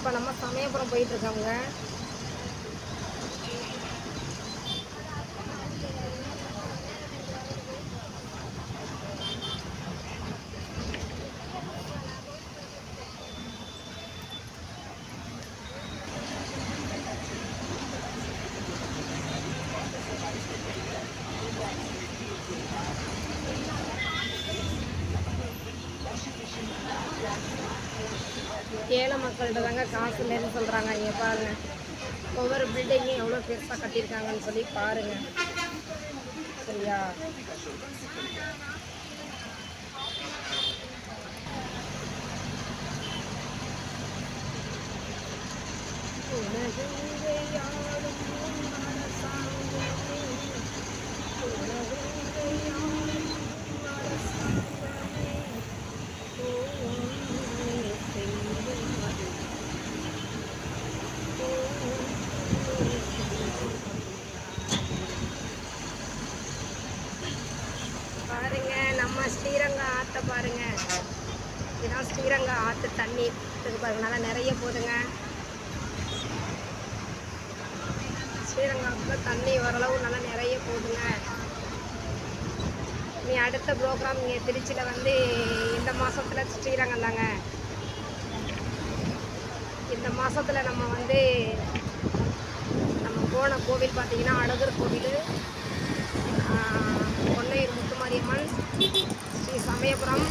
இப்போ நம்ம சமயபுரம் போயிட்டுருக்கோங்க ஏழை மக்கள்கிட்ட தாங்க காசு இல்லைன்னு சொல்கிறாங்க இங்கே பாருங்க. ஒவ்வொரு பில்டிங்கும் எவ்வளோ பெருசாக கட்டியிருக்காங்கன்னு சொல்லி பாருங்க. சரியா? உலகெங்கே ஆற்றை பாருங்க. இதுதான் ஸ்ரீரங்க ஆற்று தண்ணி இது பாருங்க நல்லா நிறைய போதுங்க. ஸ்ரீரங்கத்தில் ஆற்றுல தண்ணி ஓரளவு நல்லா நிறைய போதுங்க. நீ அடுத்த ப்ரோக்ராம் இங்கே திருச்சியில் வந்து இந்த மாதத்துல ஸ்ரீரங்கம் தாங்க இந்த மாதத்தில் நம்ம வந்து நம்ம போன கோவில் பார்த்தீங்கன்னா அழகர் கோவில். ஸ்ரீ சமயபுரம்